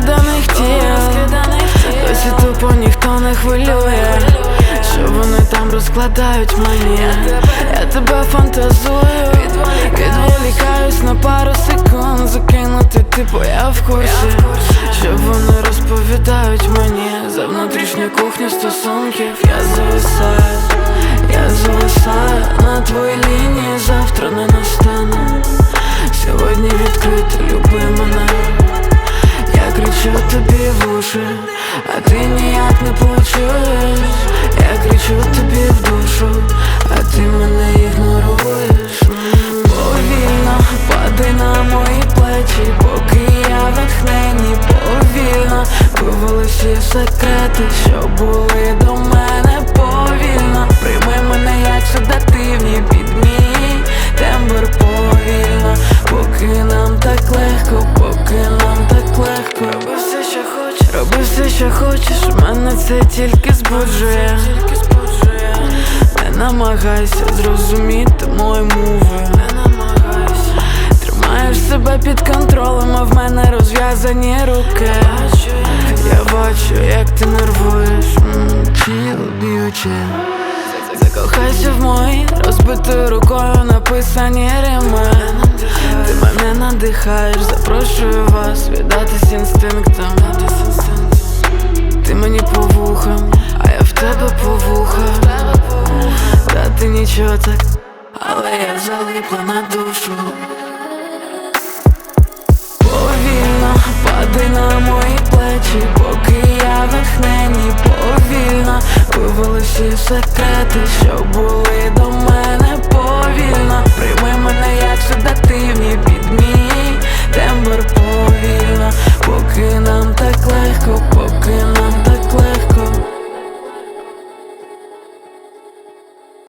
розкиданих тіл Досі тупо ніхто не хвилює, що вони там розкладають мені. Я тебе фантазую, відволікаюсь на пару секунд закинути, типу, я в курсі, що вони розповідають мені за внутрішню кухню стосунків. Я зависаю, я зависаю на твоїй лінії. Секрети, що були до мене повільно. Прийми мене як седативні під мій тембр повільно. Поки нам так легко, поки нам так легко. Роби все, що хочеш, роби все, що хочеш. Мене це тільки збуджує. Не намагайся зрозуміти мої намагайся. Тримаєш себе під контролем, а в мене розв'язані руки ти нервуєш? М, Тіло Закохайся в мої розбитою рукою написані рими Ти мене надихаєш, запрошую вас віддатись інстинктам. Ти мені по вухам, а я в тебе по вухам. Та ти нічого так, але я залипла на душу Вивели всі секрети, що були до мене